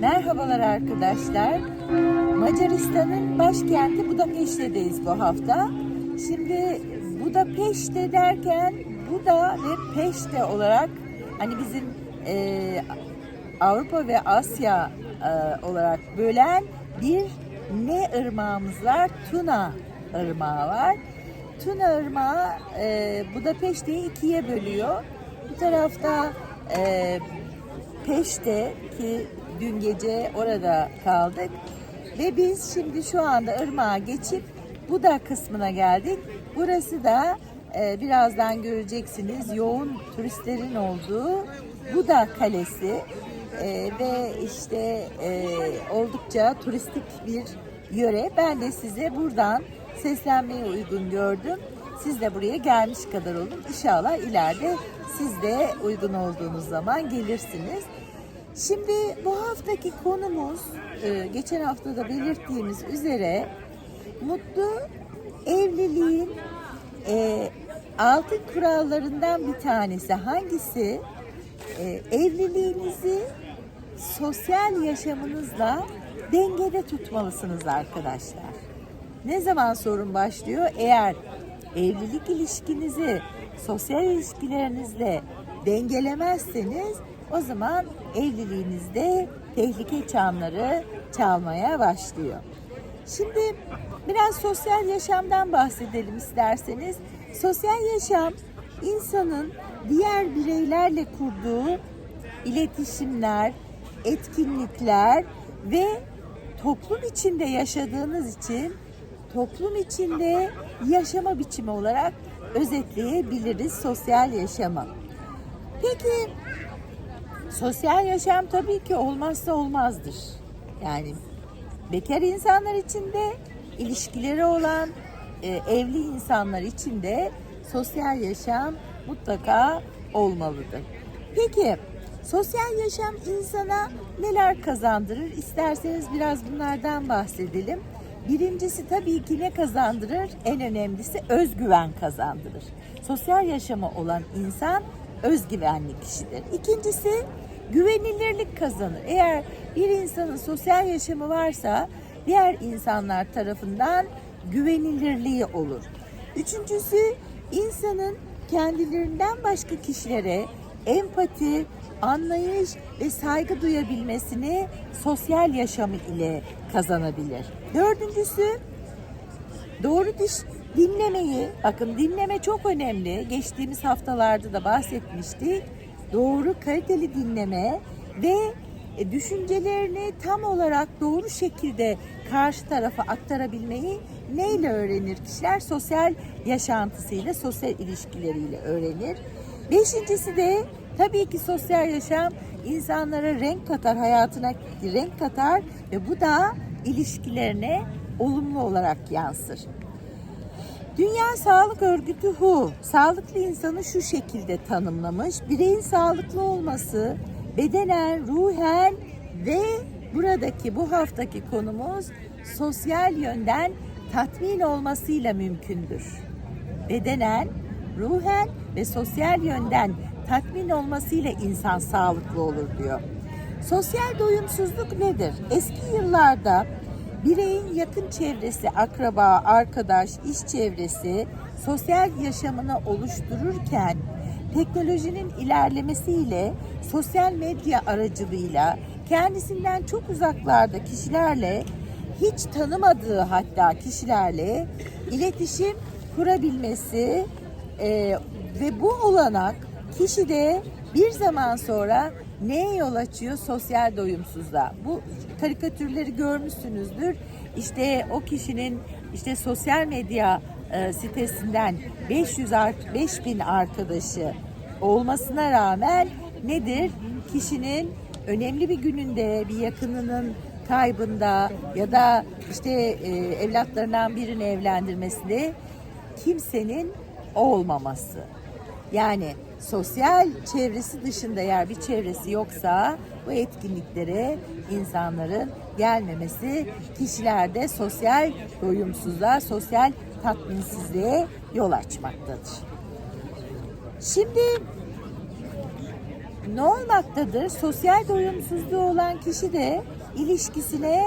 Merhabalar arkadaşlar. Macaristan'ın başkenti Budapeşte'deyiz bu hafta. Şimdi Budapeşte derken Buda ve Peşte olarak hani bizim e, Avrupa ve Asya e, olarak bölen bir ne ırmağımız var? Tuna ırmağı var. Tuna ırmağı e, Budapeşte'yi ikiye bölüyor. Bu tarafta e, Peşte ki dün gece orada kaldık ve biz şimdi şu anda ırmağa geçip Buda kısmına geldik. Burası da e, birazdan göreceksiniz yoğun turistlerin olduğu Buda Kalesi E, ve işte e, oldukça turistik bir yöre. Ben de size buradan seslenmeyi uygun gördüm. Siz de buraya gelmiş kadar olun. İnşallah ileride siz de uygun olduğunuz zaman gelirsiniz. Şimdi bu haftaki konumuz e, geçen hafta da belirttiğimiz üzere mutlu evliliğin e, altın kurallarından bir tanesi hangisi? E, evliliğinizi sosyal yaşamınızla dengede tutmalısınız arkadaşlar. Ne zaman sorun başlıyor? Eğer evlilik ilişkinizi sosyal ilişkilerinizle dengelemezseniz o zaman evliliğinizde tehlike çanları çalmaya başlıyor. Şimdi biraz sosyal yaşamdan bahsedelim isterseniz. Sosyal yaşam insanın diğer bireylerle kurduğu iletişimler, etkinlikler ve toplum içinde yaşadığınız için toplum içinde yaşama biçimi olarak özetleyebiliriz sosyal yaşamı. Peki sosyal yaşam tabii ki olmazsa olmazdır. Yani bekar insanlar için de ilişkileri olan e, evli insanlar için de sosyal yaşam mutlaka olmalıdır. Peki sosyal yaşam insana neler kazandırır? İsterseniz biraz bunlardan bahsedelim. Birincisi tabii ki ne kazandırır? En önemlisi özgüven kazandırır. Sosyal yaşamı olan insan özgüvenli kişidir. İkincisi güvenilirlik kazanır. Eğer bir insanın sosyal yaşamı varsa diğer insanlar tarafından güvenilirliği olur. Üçüncüsü insanın kendilerinden başka kişilere empati, anlayış ve saygı duyabilmesini sosyal yaşamı ile kazanabilir. Dördüncüsü doğru diş dinlemeyi, bakın dinleme çok önemli. Geçtiğimiz haftalarda da bahsetmiştik. Doğru kaliteli dinleme ve e, düşüncelerini tam olarak doğru şekilde karşı tarafa aktarabilmeyi neyle öğrenir kişiler? Sosyal yaşantısıyla, sosyal ilişkileriyle öğrenir. Beşincisi de tabii ki sosyal yaşam insanlara renk katar, hayatına renk katar ve bu da ilişkilerine olumlu olarak yansır. Dünya Sağlık Örgütü WHO sağlıklı insanı şu şekilde tanımlamış. Bireyin sağlıklı olması bedenen, ruhen ve buradaki bu haftaki konumuz sosyal yönden tatmin olmasıyla mümkündür. Bedenen, ruhen ve sosyal yönden tatmin olmasıyla insan sağlıklı olur diyor. Sosyal doyumsuzluk nedir? Eski yıllarda bireyin yakın çevresi, akraba, arkadaş, iş çevresi sosyal yaşamını oluştururken teknolojinin ilerlemesiyle sosyal medya aracılığıyla kendisinden çok uzaklarda kişilerle hiç tanımadığı hatta kişilerle iletişim kurabilmesi e, ve bu olanak kişide bir zaman sonra neye yol açıyor? Sosyal doyumsuzluğa. Bu karikatürleri görmüşsünüzdür. İşte o kişinin işte sosyal medya e, sitesinden 500 art 5000 arkadaşı olmasına rağmen nedir? Kişinin önemli bir gününde bir yakınının kaybında ya da işte e, evlatlarından birini evlendirmesinde kimsenin olmaması. Yani sosyal çevresi dışında eğer bir çevresi yoksa bu etkinliklere insanların gelmemesi kişilerde sosyal doyumsuzluğa, sosyal tatminsizliğe yol açmaktadır. Şimdi ne olmaktadır? Sosyal doyumsuzluğu olan kişi de ilişkisine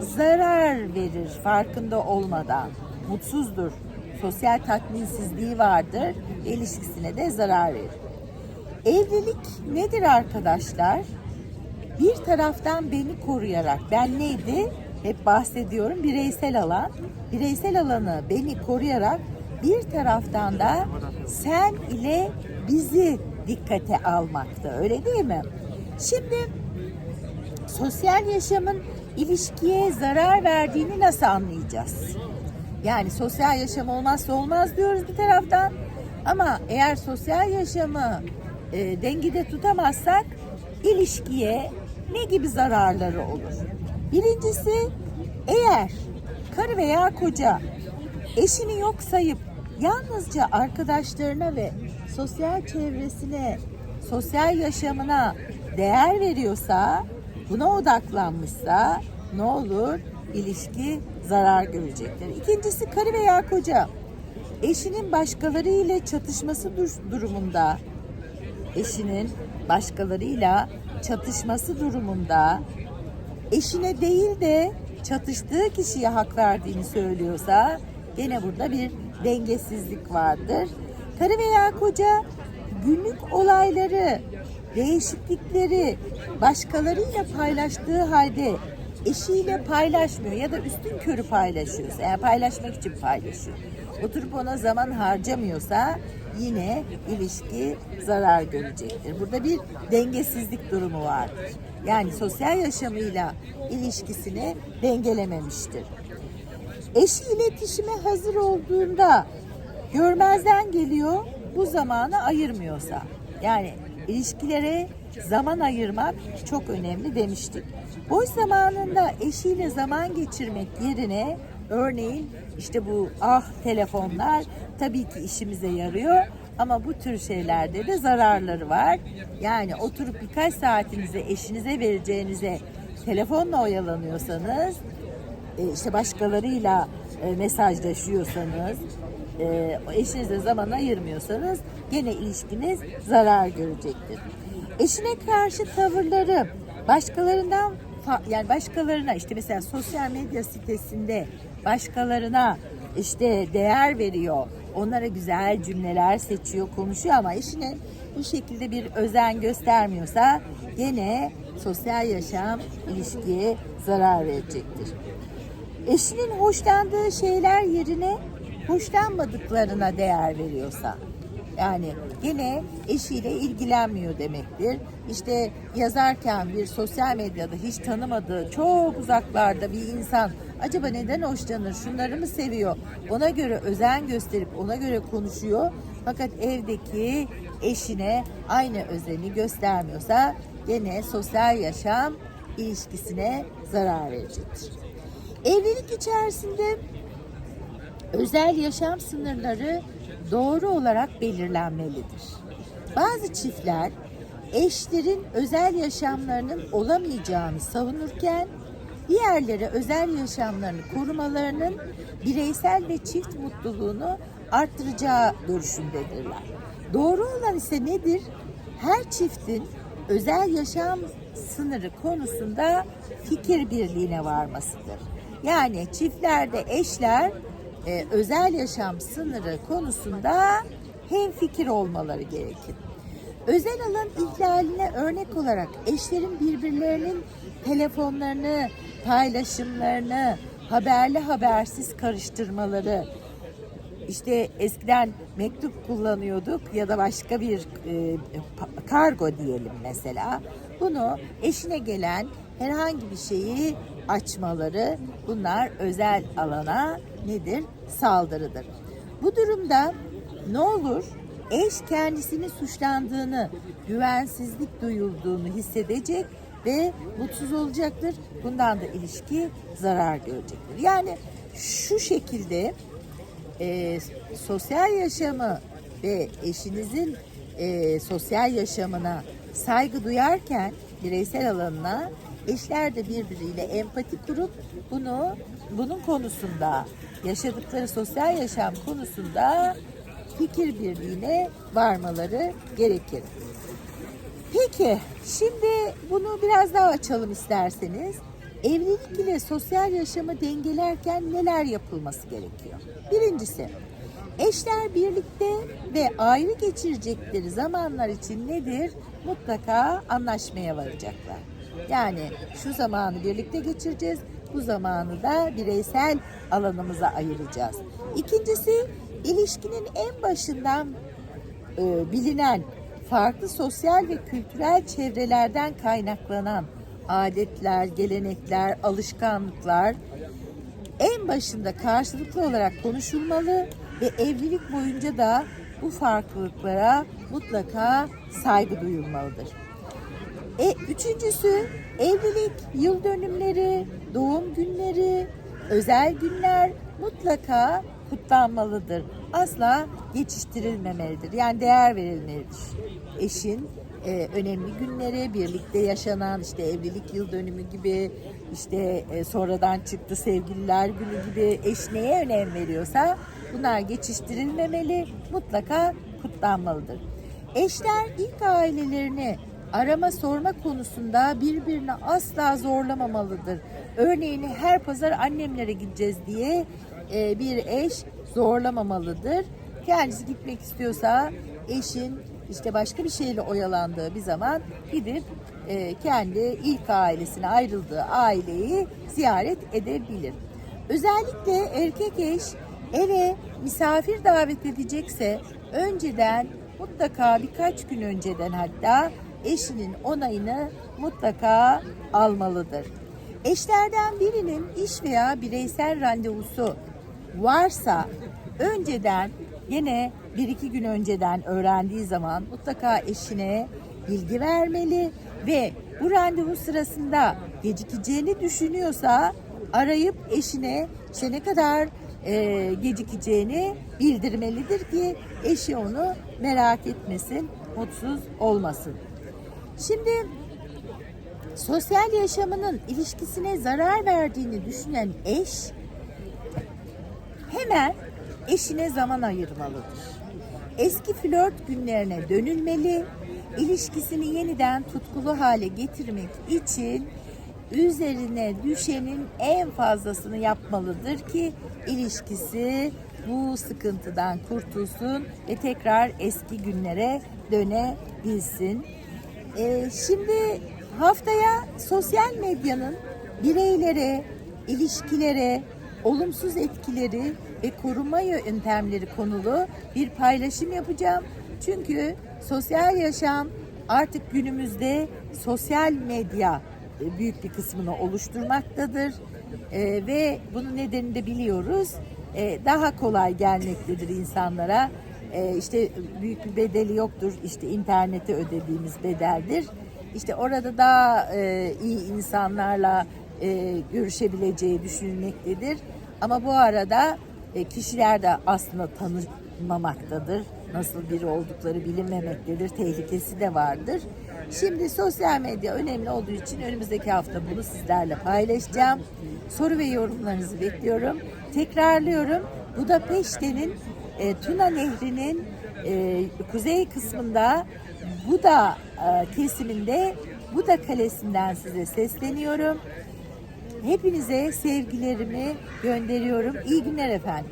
zarar verir farkında olmadan. Mutsuzdur. Sosyal tatminsizliği vardır. İlişkisine de zarar verir. Evlilik nedir arkadaşlar? Bir taraftan beni koruyarak, ben neydi? Hep bahsediyorum bireysel alan. Bireysel alanı beni koruyarak bir taraftan da sen ile bizi dikkate almakta. Öyle değil mi? Şimdi sosyal yaşamın ilişkiye zarar verdiğini nasıl anlayacağız? Yani sosyal yaşam olmazsa olmaz diyoruz bir taraftan. Ama eğer sosyal yaşamı e, dengede tutamazsak ilişkiye ne gibi zararları olur? Birincisi eğer karı veya koca eşini yok sayıp yalnızca arkadaşlarına ve sosyal çevresine, sosyal yaşamına değer veriyorsa, buna odaklanmışsa ne olur? İlişki zarar görecektir. İkincisi karı veya koca eşinin başkaları ile çatışması dur- durumunda eşinin başkalarıyla çatışması durumunda eşine değil de çatıştığı kişiye hak verdiğini söylüyorsa gene burada bir dengesizlik vardır. Karı veya koca günlük olayları, değişiklikleri başkalarıyla paylaştığı halde eşiyle paylaşmıyor ya da üstün körü paylaşıyorsa, yani paylaşmak için paylaşıyor. Oturup ona zaman harcamıyorsa yine ilişki zarar görecektir. Burada bir dengesizlik durumu vardır. Yani sosyal yaşamıyla ilişkisini dengelememiştir. Eşi iletişime hazır olduğunda görmezden geliyor, bu zamanı ayırmıyorsa. Yani ilişkilere zaman ayırmak çok önemli demiştik. Boş zamanında eşiyle zaman geçirmek yerine örneğin işte bu ah telefonlar tabii ki işimize yarıyor ama bu tür şeylerde de zararları var. Yani oturup birkaç saatinizi eşinize vereceğinize telefonla oyalanıyorsanız e, işte başkalarıyla e, mesajlaşıyorsanız, e, eşinize zaman ayırmıyorsanız gene ilişkiniz zarar görecektir. Eşine karşı tavırları başkalarından yani başkalarına işte mesela sosyal medya sitesinde başkalarına işte değer veriyor. Onlara güzel cümleler seçiyor, konuşuyor ama eşine bu şekilde bir özen göstermiyorsa gene sosyal yaşam ilişkiye zarar verecektir eşinin hoşlandığı şeyler yerine hoşlanmadıklarına değer veriyorsa yani yine eşiyle ilgilenmiyor demektir. İşte yazarken bir sosyal medyada hiç tanımadığı çok uzaklarda bir insan acaba neden hoşlanır, şunları mı seviyor? Ona göre özen gösterip ona göre konuşuyor. Fakat evdeki eşine aynı özeni göstermiyorsa gene sosyal yaşam ilişkisine zarar verecektir. Evlilik içerisinde özel yaşam sınırları doğru olarak belirlenmelidir. Bazı çiftler eşlerin özel yaşamlarının olamayacağını savunurken diğerleri özel yaşamlarını korumalarının bireysel ve çift mutluluğunu arttıracağı görüşündedirler. Doğru olan ise nedir? Her çiftin özel yaşam sınırı konusunda fikir birliğine varmasıdır. Yani çiftlerde eşler e, özel yaşam sınırı konusunda hem fikir olmaları gerekir. Özel alan ihlaline örnek olarak eşlerin birbirlerinin telefonlarını, paylaşımlarını haberli habersiz karıştırmaları, işte eskiden mektup kullanıyorduk ya da başka bir e, kargo diyelim mesela. Bunu eşine gelen herhangi bir şeyi açmaları bunlar özel alana nedir? Saldırıdır. Bu durumda ne olur? Eş kendisini suçlandığını, güvensizlik duyulduğunu hissedecek ve mutsuz olacaktır. Bundan da ilişki zarar görecektir. Yani şu şekilde e, sosyal yaşamı ve eşinizin e, sosyal yaşamına saygı duyarken bireysel alanına eşler de birbiriyle empati kurup bunu bunun konusunda yaşadıkları sosyal yaşam konusunda fikir birliğine varmaları gerekir. Peki, şimdi bunu biraz daha açalım isterseniz. Evlilik ile sosyal yaşamı dengelerken neler yapılması gerekiyor? Birincisi, eşler birlikte ve ayrı geçirecekleri zamanlar için nedir? Mutlaka anlaşmaya varacaklar. Yani şu zamanı birlikte geçireceğiz, bu zamanı da bireysel alanımıza ayıracağız. İkincisi, ilişkinin en başından e, bilinen farklı sosyal ve kültürel çevrelerden kaynaklanan adetler, gelenekler, alışkanlıklar en başında karşılıklı olarak konuşulmalı ve evlilik boyunca da bu farklılıklara mutlaka saygı duyulmalıdır. E, üçüncüsü evlilik yıl dönümleri, doğum günleri, özel günler mutlaka kutlanmalıdır. Asla geçiştirilmemelidir. Yani değer verilmelidir. Eşin e, önemli günleri, birlikte yaşanan işte evlilik yıl dönümü gibi, işte e, sonradan çıktı sevgililer günü gibi eş neye önem veriyorsa bunlar geçiştirilmemeli, mutlaka kutlanmalıdır. Eşler ilk ailelerini arama sorma konusunda birbirini asla zorlamamalıdır. Örneğin her pazar annemlere gideceğiz diye e, bir eş zorlamamalıdır. Kendisi gitmek istiyorsa eşin işte başka bir şeyle oyalandığı bir zaman gidip e, kendi ilk ailesine ayrıldığı aileyi ziyaret edebilir. Özellikle erkek eş eve misafir davet edecekse önceden mutlaka birkaç gün önceden hatta eşinin onayını mutlaka almalıdır. Eşlerden birinin iş veya bireysel randevusu varsa önceden yine bir iki gün önceden öğrendiği zaman mutlaka eşine bilgi vermeli ve bu randevu sırasında gecikeceğini düşünüyorsa arayıp eşine işte ne kadar e, gecikeceğini bildirmelidir ki eşi onu merak etmesin, mutsuz olmasın. Şimdi sosyal yaşamının ilişkisine zarar verdiğini düşünen eş hemen eşine zaman ayırmalıdır. Eski flört günlerine dönülmeli, ilişkisini yeniden tutkulu hale getirmek için üzerine düşenin en fazlasını yapmalıdır ki ilişkisi bu sıkıntıdan kurtulsun ve tekrar eski günlere dönebilsin. Ee, şimdi haftaya sosyal medyanın bireylere, ilişkilere, olumsuz etkileri ve koruma yöntemleri konulu bir paylaşım yapacağım. Çünkü sosyal yaşam artık günümüzde sosyal medya büyük bir kısmını oluşturmaktadır. E, ve bunun nedenini de biliyoruz. E, daha kolay gelmektedir insanlara. E, işte büyük bir bedeli yoktur. İşte internete ödediğimiz bedeldir. İşte orada daha e, iyi insanlarla e, görüşebileceği düşünülmektedir. Ama bu arada e, kişiler de aslında tanınmamaktadır. Nasıl biri oldukları bilinmemektedir. Tehlikesi de vardır. Şimdi sosyal medya önemli olduğu için önümüzdeki hafta bunu sizlerle paylaşacağım. Soru ve yorumlarınızı bekliyorum. Tekrarlıyorum. Budapeşte'nin e, Tuna Nehri'nin e, kuzey kısmında Buda e, kesiminde Buda Kalesi'nden size sesleniyorum. Hepinize sevgilerimi gönderiyorum. İyi günler efendim.